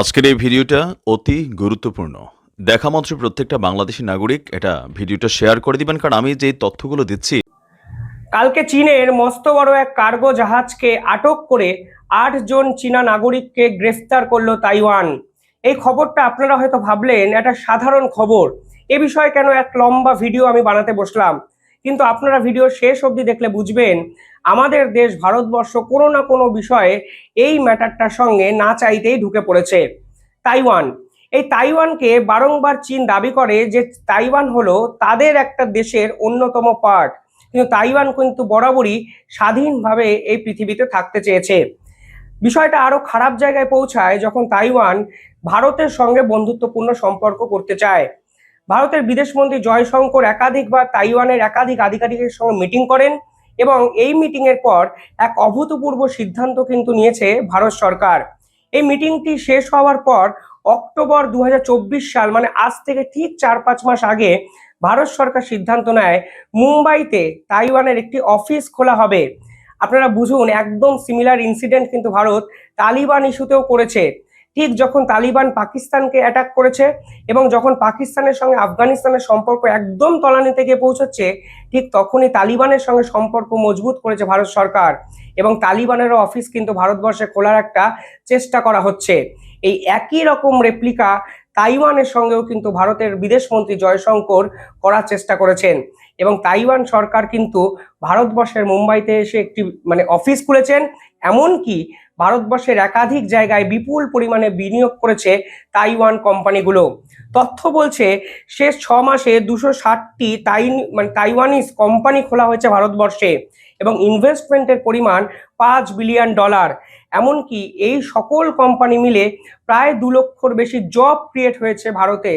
আজকের এই ভিডিওটা অতি গুরুত্বপূর্ণ। দেখা মাত্র প্রত্যেকটা বাংলাদেশি নাগরিক এটা ভিডিওটা শেয়ার করে দিবেন, কারণ আমি যে তথ্যগুলো দিচ্ছি। কালকে চীনের মস্ত বড় এক কার্গো জাহাজকে আটক করে আট জন চীনা নাগরিককে গ্রেফতার করল তাইওয়ান। এই খবরটা আপনারা হয়তো ভাবলেন একটা সাধারণ খবর। এ বিষয়ে কেন এক লম্বা ভিডিও আমি বানাতে বসলাম? কিন্তু আপনারা ভিডিও শেষ অবধি দেখলে বুঝবেন, আমাদের দেশ ভারতবর্ষ কোনো না কোনো বিষয়ে এই ম্যাটারটার সঙ্গে না চাইতেই ঢুকে পড়েছে। তাইওয়ান, এই তাইওয়ানকে বারংবার চীন দাবি করে যে তাইওয়ান হলো তাদের একটা দেশের অন্যতম পার্ট। কিন্তু তাইওয়ান কিন্তু বরাবরই স্বাধীনভাবে এই পৃথিবীতে থাকতে চেয়েছে। বিষয়টা আরও খারাপ জায়গায় পৌঁছায় যখন তাইওয়ান ভারতের সঙ্গে বন্ধুত্বপূর্ণ সম্পর্ক করতে চায়। ভারতের বিদেশমন্ত্রী জয়শঙ্কর একাধিকবার তাইওয়ানের একাধিক আধিকারিকের সঙ্গে মিটিং করেন এবং এই মিটিং এর পর এক অভূতপূর্ব সিদ্ধান্ত কিন্তু নিয়েছে ভারত সরকার। এই মিটিংটি শেষ হওয়ার পর অক্টোবর দু হাজার চব্বিশ সাল মানে আজ থেকে ঠিক চার পাঁচ মাস আগে ভারত সরকার সিদ্ধান্ত নেয় মুম্বাইতে তাইওয়ানের একটি অফিস খোলা হবে। আপনারা বুঝুন, একদম সিমিলার ইনসিডেন্ট কিন্তু ভারত তালিবান ইস্যুতেও করেছে। ঠিক যখন তালিবান পাকিস্তানকে অ্যাটাক করেছে এবং যখন পাকিস্তানের সঙ্গে আফগানিস্তানের সম্পর্ক একদম তলানিতে গিয়ে পৌঁছচ্ছে, ঠিক তখনই তালিবানের সঙ্গে সম্পর্ক মজবুত করেছে ভারত সরকার এবং তালিবানেরও অফিস কিন্তু ভারতবর্ষে খোলার একটা চেষ্টা করা হচ্ছে। এই একই রকম রেপ্লিকা তাইওয়ানের সঙ্গেও কিন্তু ভারতের বিদেশমন্ত্রী জয়শঙ্কর করার চেষ্টা করেছেন। এবং তাইওয়ান সরকার কিন্তু ভারতবর্ষের মুম্বাইতে এসে একটি মানে অফিস খুলেছেন। এমনকি ভারতবর্ষের একাধিক জায়গায় বিপুল পরিমাণে বিনিয়োগ করেছে তাইওয়ান কোম্পানিগুলো। তথ্য বলছে, শেষ ছ মাসে দুশো ষাটটি তাই মানে তাইওয়ানিজ কোম্পানি খোলা হয়েছে ভারতবর্ষে এবং ইনভেস্টমেন্টের পরিমাণ পাঁচ বিলিয়ন ডলার এমনকি এই সকল কোম্পানি মিলে প্রায় দু লক্ষর বেশি জব ক্রিয়েট হয়েছে ভারতে।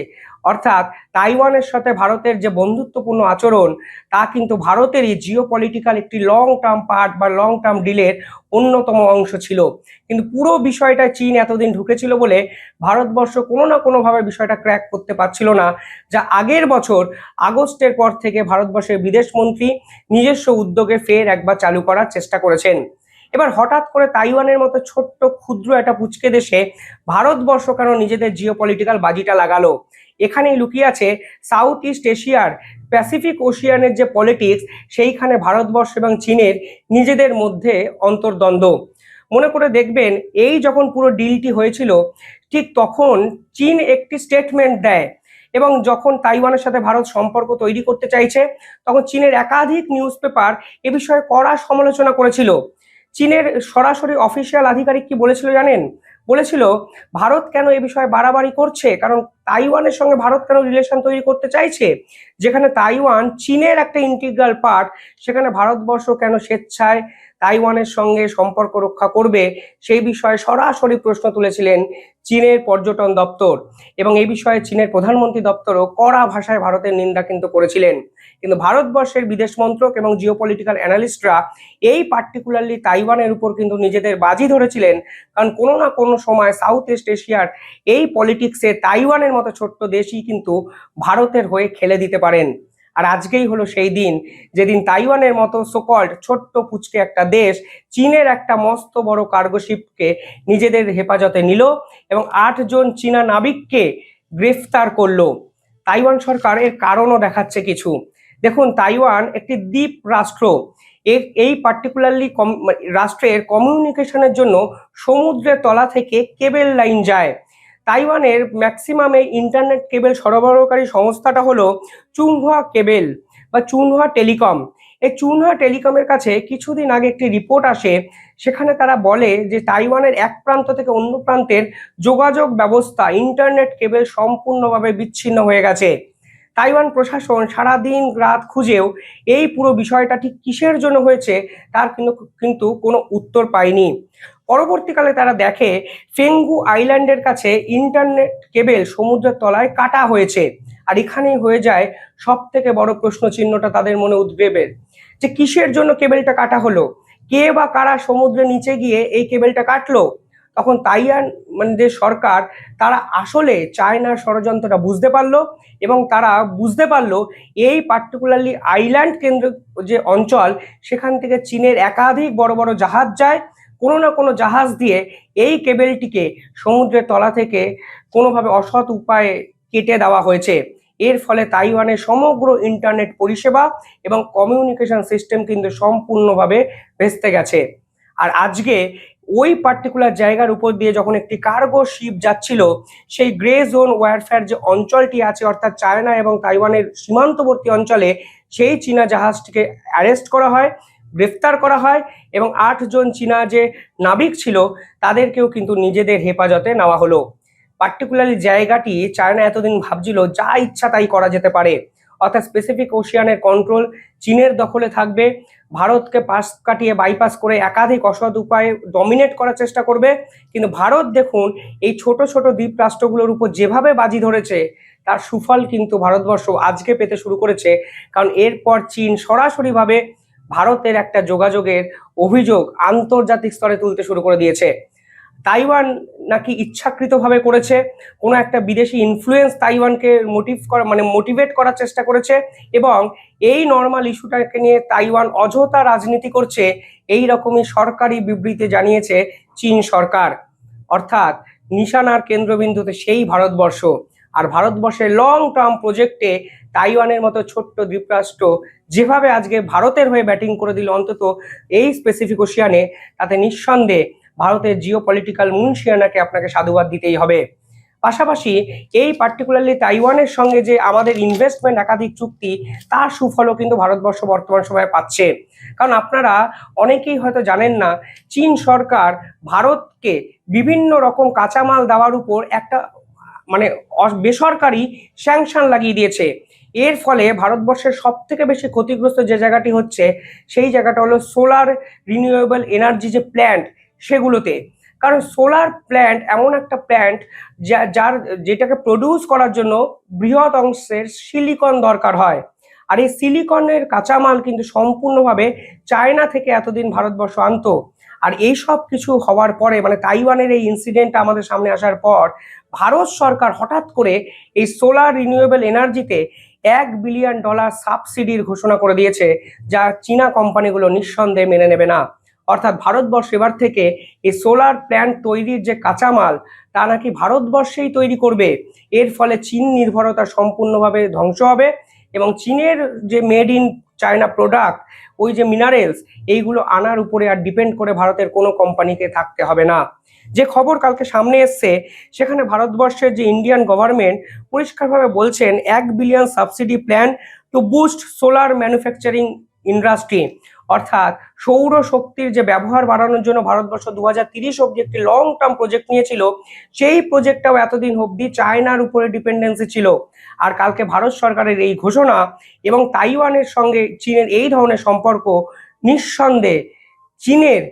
অর্থাৎ তাইওয়ানের সাথে ভারতের যে বন্ধুত্বপূর্ণ আচরণ, তা কিন্তু ভারতেরই জিও পলিটিক্যাল একটি লং টার্ম পার্ট বা লং টার্ম ডিলের অন্যতম অংশ ছিল। কিন্তু পুরো বিষয়টা চীন এতদিন ঢুকেছিল বলে ভারতবর্ষ কোনো না কোনোভাবে বিষয়টা ক্র্যাক করতে পারছিল না, যা আগের বছর আগস্টের পর থেকে ভারতবর্ষের বিদেশমন্ত্রী নিজস্ব উদ্যোগে ফের একবার চালু করার চেষ্টা করেছেন। এবার হঠাৎ করে তাইওয়ানের মতো ছোট্ট, ক্ষুদ্র একটা পুচকে দেশে ভারতবর্ষ কেন নিজেদের জিও পলিটিক্যাল বাজিটা লাগালো? এখানেই লুকিয়ে আছে সাউথ ইস্ট এশিয়ার প্যাসিফিক ওশিয়ানের যে পলিটিক্স সেইখানে ভারতবর্ষ এবং চীনের নিজেদের মধ্যে অন্তর্দ্বন্দ্ব। মনে করে দেখবেন, এই যখন পুরো ডিলটি হয়েছিল, ঠিক তখন চীন একটি স্টেটমেন্ট দেয় এবং যখন তাইওয়ানের সাথে ভারত সম্পর্ক তৈরি করতে চাইছে, তখন চীনের একাধিক নিউজ পেপার এ বিষয়ে কড়া সমালোচনা করেছিল। চীনের সরাসরি অফিসিয়াল আধিকারিক কি বলেছিল জানেন? বলেছিল, ভারত কেন এ বিষয়ে বাড়াবাড়ি করছে? কারণ তাইওয়ানের সঙ্গে ভারত কেন রিলেশন তৈরি করতে চাইছে? যেখানে তাইওয়ান চীনের একটা ইন্টিগ্রাল পার্ট সেখানে ভারতবর্ষ কেন স্বেচ্ছায় তাইওয়ানের সঙ্গে সম্পর্ক রক্ষা করবে সেই বিষয়ে সরাসরি প্রশ্ন তুলেছিলেন চীনের পর্যটন দপ্তর। এবং এই বিষয়ে চীনের প্রধানমন্ত্রী দপ্তরও কড়া ভাষায় ভারতের নিন্দা কিন্তু করেছিলেন। কিন্তু ভারতবর্ষের বিদেশ মন্ত্রক এবং জিওপলিটিক্যাল অ্যানালিস্টরা এই পার্টিকুলারলি তাইওয়ানের উপর কিন্তু নিজেদের বাজি ধরেছিলেন। কারণ কোনো না কোনো সময় সাউথ ইস্ট এশিয়ার এই পলিটিক্সে তাইওয়ানের মতো ছোট্ট দেশই কিন্তু ভারতের হয়ে খেলে দিতে পারেন। আর আজকেই হলো সেই দিন যেদিন তাইওয়ানের মতো সোকল্ড ছোট্ট পুচকে একটা দেশ চীনের একটা মস্ত বড় কার্গোশিপকে নিজেদের হেফাজতে নিল এবং আটজন চীনা নাবিককে গ্রেফতার করল। তাইওয়ান সরকার এর কারণও দেখাচ্ছে কিছু। দেখুন, তাইওয়ান একটি দ্বীপ রাষ্ট্র। এই পার্টিকুলারলি রাষ্ট্রের কমিউনিকেশনের জন্য সমুদ্রের তলা থেকে কেবেল লাইন যায়। তাইওয়ানের ম্যাক্সিমামে ইন্টারনেট কেবল সরবরাহকারী সংস্থাটা হলো চুংহুয়া কেবেল বা চুনহুয়া টেলিকম। এই চুনহুয়া টেলিকমের কাছে কিছুদিন আগে একটি রিপোর্ট আসে, সেখানে তারা বলে যে তাইওয়ানের এক প্রান্ত থেকে অন্য প্রান্তের যোগাযোগ ব্যবস্থা ইন্টারনেট কেবেল সম্পূর্ণভাবে বিচ্ছিন্ন হয়ে গেছে। তাইওয়ান প্রশাসন সারাদিন রাত খুঁজেও এই পুরো বিষয়টা ঠিক কিসের জন্য হয়েছে, তার কিন্তু কিন্তু কোনো উত্তর পায়নি। পরবর্তীকালে তারা দেখে ফেঙ্গু আইল্যান্ডের কাছে ইন্টারনেট কেবেল সমুদ্রের তলায় কাটা হয়েছে। আর এখানেই হয়ে যায় সব থেকে বড় প্রশ্ন চিহ্নটা তাদের মনে উদ্বেগের। যে কিসের জন্য কেবেলটা কাটা হলো? কে বা কারা সমুদ্রের নিচে গিয়ে এই কেবেলটা কাটলো? তখন তাইয়ান মানে যে সরকার, তারা আসলে চায়নার ষড়যন্ত্রটা বুঝতে পারল এবং তারা বুঝতে পারল এই পার্টিকুলারলি আইল্যান্ড কেন্দ্র যে অঞ্চল, সেখান থেকে চীনের একাধিক বড় বড় জাহাজ যায় কোনো না কোনো জাহাজ দিয়ে এই কেবেলটিকে সমুদ্রের তলা থেকে কোনোভাবে অসৎ উপায়ে কেটে দেওয়া হয়েছে। এর ফলে তাইওয়ানের সমগ্র ইন্টারনেট পরিষেবা এবং কমিউনিকেশন সিস্টেম কিন্তু সম্পূর্ণভাবে ভেস্তে গেছে। আর আজকে ওই পার্টিকুলার জায়গার উপর দিয়ে যখন একটি কার্গো শিপ যাচ্ছিল, সেই গ্রে জোন ওয়ারফেয়ার যে অঞ্চলটি আছে, অর্থাৎ চায়না এবং তাইওয়ানের সীমান্তবর্তী অঞ্চলে, সেই চীনা জাহাজটিকে অ্যারেস্ট করা হয়। গ্রেফতার করা হয় এবং আটজন চীনা যে নাবিক ছিল, তাদেরকেও কিন্তু নিজেদের হেফাজতে নেওয়া হলো। পার্টিকুলারলি জায়গাটি চায়না এতদিন ভাবছিল, যা ইচ্ছা তাই করা যেতে পারে। অর্থাৎ স্পেসিফিক ওশিয়ানের কন্ট্রোল চীনের দখলে থাকবে। ভারতকে পাশ কাটিয়ে বাইপাস করে একাধিক অসৎ উপায়ে ডমিনেট করার চেষ্টা করবে। কিন্তু ভারত দেখুন, এই ছোট ছোট দ্বীপ রাষ্ট্রগুলোর উপর যেভাবে বাজি ধরেছে, তার সুফল কিন্তু ভারতবর্ষ আজকে পেতে শুরু করেছে। কারণ এরপর চীন সরাসরিভাবে ভারতের একটা যোগাযোগের অভিযোগ আন্তর্জাতিক স্তরে তুলতে শুরু করে দিয়েছে। তাইওয়ান নাকি ইচ্ছাকৃতভাবে করেছে, কোনো একটা বিদেশি ইনফ্লুয়েন্স তাইওয়ানকে মোটিভ করা মানে মোটিভেট করার চেষ্টা করেছে এবং এই নর্মাল ইস্যুটাকে নিয়ে তাইওয়ান অযথা রাজনীতি করছে, এই রকমই সরকারি বিবৃতি জানিয়েছে চীন সরকার। অর্থাৎ নিশানার কেন্দ্রবিন্দুতে সেই ভারতবর্ষ। আর ভারতবর্ষের লং টার্ম প্রজেক্টে তাইওয়ানের মতো ছোট্ট দ্বীপরাষ্ট্র যেভাবে আজকে ভারতের হয়ে ব্যাটিং করে দিল অন্তত এই স্পেসিফিক ওশিয়ানে তাতে নিঃসন্দেহে ভারতের জিও পলিটিক্যাল মুনশিয়ানাকে আপনাকে সাধুবাদ দিতেই হবে। পাশাপাশি এই পার্টিকুলারলি তাইওয়ানের সঙ্গে যে আমাদের ইনভেস্টমেন্ট একাধিক চুক্তি, তার সুফলও কিন্তু ভারতবর্ষ বর্তমান সময়ে পাচ্ছে। কারণ আপনারা অনেকেই হয়তো জানেন না, চীন সরকার ভারতকে বিভিন্ন রকম কাঁচামাল দেওয়ার উপর একটা মানে বেসরকারি স্যাংশন লাগিয়ে দিয়েছে। এর ফলে ভারতবর্ষের সব থেকে বেশি ক্ষতিগ্রস্ত যে জায়গাটি হচ্ছে, সেই জায়গাটা হলো সোলার রিনিউয়েবল এনার্জি যে প্ল্যান্ট সেগুলোতে। কারণ সোলার প্ল্যান্ট এমন একটা প্ল্যান্ট যা, যার, যেটাকে প্রডিউস করার জন্য বৃহৎ অংশের সিলিকন দরকার হয়। আর এই সিলিকনের কাঁচামাল কিন্তু সম্পূর্ণভাবে চায়না থেকে এতদিন ভারতবর্ষ আনতো। আর এই সব কিছু হওয়ার পরে মানে তাইওয়ানের এই ইনসিডেন্টটা আমাদের সামনে আসার পর, ভারত সরকার হঠাৎ করে এই সোলার রিনিউয়েবল এনার্জিতে এক বিলিয়ন ডলার সাবসিডির ঘোষণা করে দিয়েছে, যা চীনা কোম্পানিগুলো নিঃসন্দেহে মেনে নেবে না। অর্থাৎ ভারতবর্ষ এবার থেকে এই সোলার প্ল্যান্ট তৈরির যে কাঁচামাল, তা নাকি ভারতবর্ষেই তৈরি করবে। এর ফলে চীন নির্ভরতা সম্পূর্ণভাবে ধ্বংস হবে এবং চীনের যে মেড ইন চায়না প্রোডাক্ট ওই যে মিনারেলস এইগুলো আনার উপরে আর ডিপেন্ড করে ভারতের কোনো কোম্পানিকে থাকতে হবে না। যে খবর কালকে সামনে এসছে, সেখানে ভারতবর্ষের যে ইন্ডিয়ান গভর্নমেন্ট পরিষ্কারভাবে বলছেন, এক billion subsidy plan to boost solar manufacturing industry অর্থাৎ সৌর শক্তির যে ব্যবহার বাড়ানোর জন্য ভারতবর্ষ দু হাজার তিরিশ অব্দি একটি লং টার্ম প্রজেক্ট নিয়েছিল, সেই প্রজেক্টটাও এতদিন অব্দি চায়নার উপরে ডিপেন্ডেন্সি ছিল। আর কালকে ভারত সরকারের এই ঘোষণা এবং তাইওয়ানের সঙ্গে চীনের এই ধরনের সম্পর্ক নিঃসন্দেহে চীনের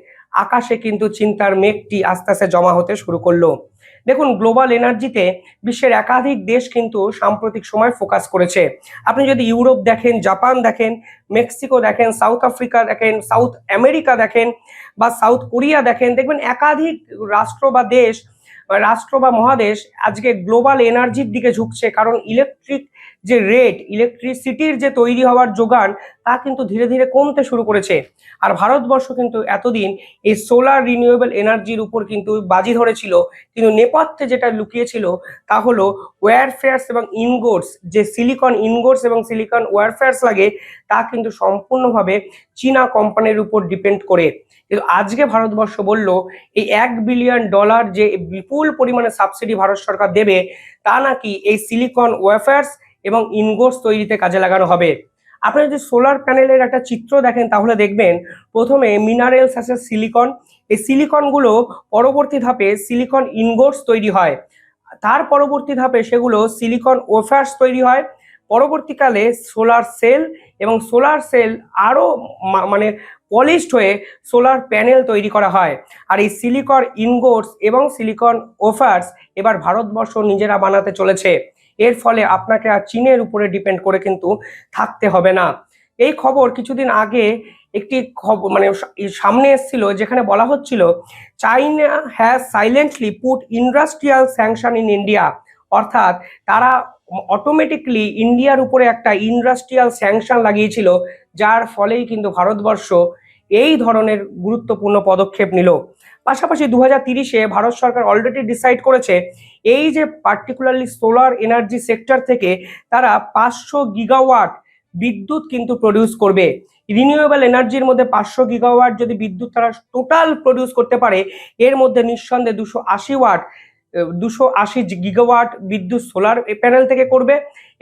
আকাশে কিন্তু চিন্তার মেঘটি আস্তে আস্তে জমা হতে শুরু করল। দেখুন গ্লোবাল এনার্জিতে বিশ্বের একাধিক দেশ কিন্তু সাম্প্রতিক সময় ফোকাস করেছে। আপনি যদি ইউরোপ দেখেন, জাপান দেখেন, মেক্সিকো দেখেন সাউথ আফ্রিকা দেখেন সাউথ আমেরিকা দেখেন বা সাউথ কোরিয়া দেখেন, দেখবেন একাধিক রাষ্ট্র বা দেশ, রাষ্ট্র বা মহাদেশ আজকে গ্লোবাল এনার্জির দিকে ঝুঁকছে। কারণ ইলেকট্রিক যে রেট ইলেকট্রিসিটির যে তৈরি হওয়ার যোগান, তা কিন্তু ধীরে ধীরে কমতে শুরু করেছে। আর ভারতবর্ষ কিন্তু এতদিন এই সোলার রিনিউয়েবল এনার্জির উপর কিন্তু বাজি ধরেছিল। কিন্তু নেপথ্যে যেটা লুকিয়েছিল, তা হলো ওয়্যারফেয়ার্স এবং ইনগোটস যে সিলিকন ইনগোটস এবং সিলিকন ওয়ারফেয়ার্স লাগে, তা কিন্তু সম্পূর্ণভাবে চীনা কোম্পানির উপর ডিপেন্ড করে। কিন্তু আজকে ভারতবর্ষ বলল, এই এক বিলিয়ন ডলার যে বিপুল পরিমাণে সাবসিডি ভারত সরকার দেবে তা নাকি এই সিলিকন ওয়েফার্স এবং ইনগোটস তৈরিতে কাজে লাগানো হবে? আপনি যদি সোলার প্যানেলের একটা চিত্র দেখেন, তাহলে দেখবেন প্রথমে মিনারেলস আছে সিলিকন এই সিলিকনগুলো পরবর্তী ধাপে সিলিকন ইনগোটস তৈরি হয়। তার পরবর্তী ধাপে সেগুলো সিলিকন ওয়েফার্স তৈরি হয়। পরবর্তীকালে সোলার সেল এবং সোলার সেল আরও মানে পলিশড হয়ে সোলার প্যানেল তৈরি করা হয়। আর এই সিলিকন ইনগোটস এবং সিলিকন ওফার্স এবার ভারতবর্ষ নিজেরা বানাতে চলেছে। এর ফলে আপনাকে আর চীনের উপরে ডিপেন্ড করে কিন্তু থাকতে হবে না। এই খবর কিছুদিন আগে একটি খবর মানে সামনে এসেছিল যেখানে বলা হচ্ছিল, China has silently put industrial sanction in India. অর্থাৎ তারা অটোমেটিকলি ইন্ডিয়ার উপরে একটা ইন্ডাস্ট্রিয়াল স্যাংশন লাগিয়েছিল, যার ফলেই কিন্তু ভারতবর্ষ এই ধরনের গুরুত্বপূর্ণ পদক্ষেপ নিল। পাশাপাশি দু হাজার তিরিশে ভারত সরকার অলরেডি ডিসাইড করেছে, এই যে পার্টিকুলারলি সোলার এনার্জি সেক্টর থেকে তারা পাঁচশো গিগাওয়াট বিদ্যুৎ কিন্তু প্রডিউস করবে। রিনিউয়েবল এনার্জির মধ্যে পাঁচশো গিগাওয়াট যদি বিদ্যুৎ তারা টোটাল প্রডিউস করতে পারে, এর মধ্যে নিঃসন্দেহে দুশো আশি ওয়াট দুশো আশি গিগাওয়াট বিদ্যুৎ সোলার প্যানেল থেকে করবে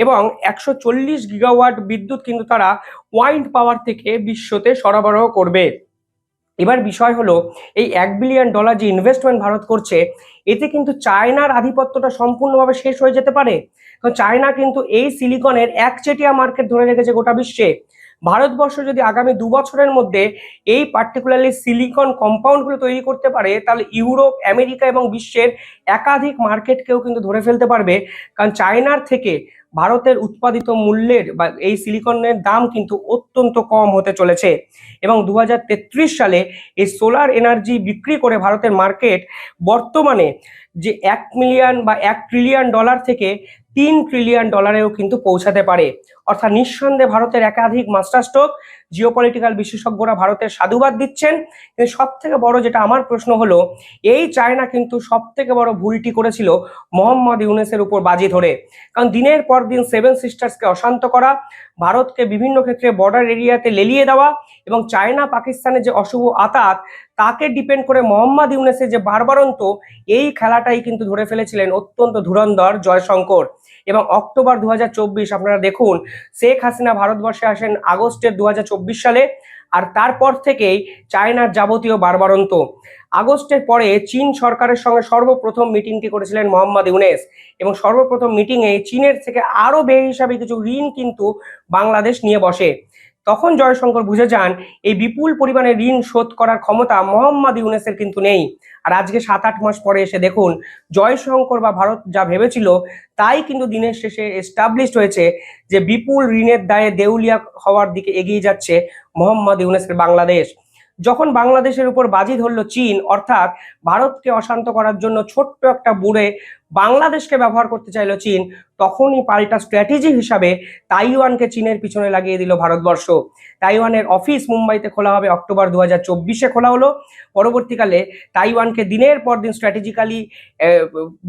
এবং একশো চল্লিশ গিগাওয়াট বিদ্যুৎ কিন্তু তারা ওয়াইন্ড পাওয়ার থেকে বিশ্বতে সরবরাহ করবে। এবার বিষয় হলো, এই এক বিলিয়ন ডলার যে ইনভেস্টমেন্ট ভারত করছে, এতে কিন্তু চায়নার আধিপত্যটা সম্পূর্ণভাবে শেষ হয়ে যেতে পারে। কারণ চায়না কিন্তু এই সিলিকনের একচেটিয়া মার্কেট ধরে রেখেছে গোটা বিশ্বে। ভারতবর্ষ যদি আগামী দু বছরের মধ্যে এই পার্টিকুলারলি সিলিকন কম্পাউন্ডগুলো তৈরি করতে পারে, তাহলে ইউরোপ, আমেরিকা এবং বিশ্বের একাধিক মার্কেটকেও কিন্তু ধরে ফেলতে পারবে। কারণ চায়নার থেকে ভারতের উৎপাদিত মূল্যের বা এই সিলিকনের দাম কিন্তু অত্যন্ত কম হতে চলেছে। এবং দু হাজার তেত্রিশ সালে এই সোলার এনার্জি বিক্রি করে ভারতের মার্কেট বর্তমানে যে এক মিলিয়ন বা এক ট্রিলিয়ন ডলার থেকে তিন ট্রিলিয়ন ডলারেও কিন্তু পৌঁছাতে পারে। অর্থাৎ নিঃসন্দেহে ভারতের একাধিক মাস্টার স্ট্রোক জিওপলিটিক্যাল বিশেষজ্ঞরা ভারতের সাধুবাদ দিচ্ছেন। কিন্তু সব থেকে বড় যেটা আমার প্রশ্ন হলো, এই চায়না কিন্তু সব থেকে বড় ভুলটি করেছিল মোহাম্মদ ইউনেসের উপর বাজি ধরে। কারণ দিনের পর দিন সেভেন সিস্টার্সকে অশান্ত করা, ভারতকে বিভিন্ন ক্ষেত্রে বর্ডার এরিয়াতে লেলিয়ে দেওয়া এবং চায়না পাকিস্তানের যে অশুভ আতাত, তাকে ডিপেন্ড করে মোহাম্মদ ইউনেসের যে বারবারন্ত এই খেলাটাই কিন্তু ধরে ফেলেছিলেন অত্যন্ত ধুরন্ধর জয়শঙ্কর। এবং অক্টোবর দু হাজার চব্বিশ, আপনারা দেখুন, শেখ হাসিনা ভারতবর্ষে আসেন আগস্টের দুহাজার চব্বিশ সালে, আর তারপর থেকেই চায়নার যাবতীয় বারবারন্ত। আগস্টের পরে চীন সরকারের সঙ্গে সর্বপ্রথম মিটিংটি করেছিলেন মোহাম্মদ ইউনেস, এবং সর্বপ্রথম মিটিংয়ে চীনের থেকে আরও বেহিসাবে কিছু ঋণ কিন্তু বাংলাদেশ নিয়ে বসে। তখন জয়শঙ্কর বুঝে যান, এই বিপুল পরিমাণে ঋণ শোধ করার ক্ষমতা মোহাম্মদ ইউনেসের কিন্তু নেই। আর আজকে সাত আট মাস পরে এসে দেখুন, জয়শঙ্কর বা ভারত যা ভেবেছিল, তাই কিন্তু দিনের শেষে এস্টাবলিশড হয়েছে যে বিপুল ঋণের দায়ে দেউলিয়া হওয়ার দিকে এগিয়ে যাচ্ছে মোহাম্মদ ইউনেসের বাংলাদেশ। যখন বাংলাদেশের উপর বাজি ধরলো চীন, অর্থাৎ ভারতকে অশান্ত করার জন্য ছোট্ট একটা বুড়ে বাংলাদেশকে ব্যবহার করতে চাইলো চীন, তখনই পাল্টা স্ট্র্যাটেজি হিসাবে তাইওয়ানকে চীনের পিছনে লাগিয়ে দিল ভারতবর্ষ। তাইওয়ানের অফিস মুম্বাইতে খোলা হবে অক্টোবর দু হাজার খোলা হলো। পরবর্তীকালে তাইওয়ানকে দিনের পর দিন স্ট্র্যাটেজিক্যালি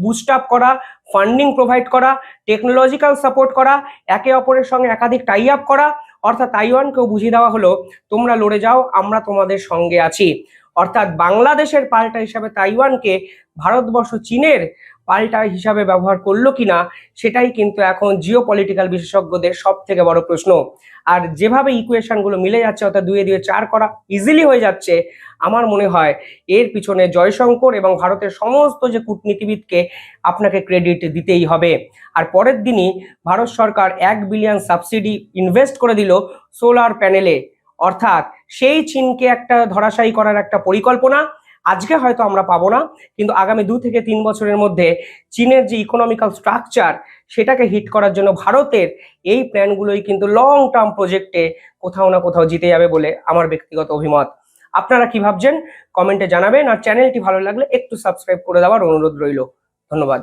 বুস্ট আপ করা ফান্ডিং প্রোভাইড করা টেকনোলজিক্যাল সাপোর্ট করা, একে অপরের সঙ্গে একাধিক টাই আপ করা অর্থাৎ তাইওয়ানকেও বুঝিয়ে দেওয়া হলো, তোমরা লড়ে যাও, আমরা তোমাদের সঙ্গে আছি। অর্থাৎ বাংলাদেশের পাল্টা হিসাবে তাইওয়ানকে ভারতবর্ষ চীনের পাল্টা হিসাবে ব্যবহার করল কিনা, সেটাই কিন্তু এখন জিও পলিটিক্যাল বিশেষজ্ঞদের সব থেকে বড় প্রশ্ন। আর যেভাবে ইকুয়েশনগুলো মিলে যাচ্ছে, অর্থাৎ দুয়ে দুয়ে চার করা ইজিলি হয়ে যাচ্ছে আমার মনে হয় এর পিছনে জয়শঙ্কর এবং ভারতের সমস্ত যে কূটনীতিবিদকে আপনাকে ক্রেডিট দিতেই হবে। আর পরের দিনই ভারত সরকার এক বিলিয়ন সাবসিডি ইনভেস্ট করে দিল সোলার প্যানেলে অর্থাৎ সেই চীনকে একটা ধরাশায়ী করার একটা পরিকল্পনা। আজকে হয়তো আমরা পাবো না, কিন্তু আগামী দু থেকে তিন বছরের মধ্যে চীনের যে ইকোনমিক্যাল স্ট্রাকচার সেটাকে হিট করার জন্য ভারতের এই প্ল্যানগুলোই কিন্তু লং টার্ম প্রজেক্টে কোথাও না কোথাও জিতে যাবে বলে আমার ব্যক্তিগত অভিমত। আপনারা কি ভাবছেন? কমেন্টে জানাবেন আর চ্যানেলটি ভালো লাগলে একটু সাবস্ক্রাইব করে দেওয়ার অনুরোধ রইল। ধন্যবাদ।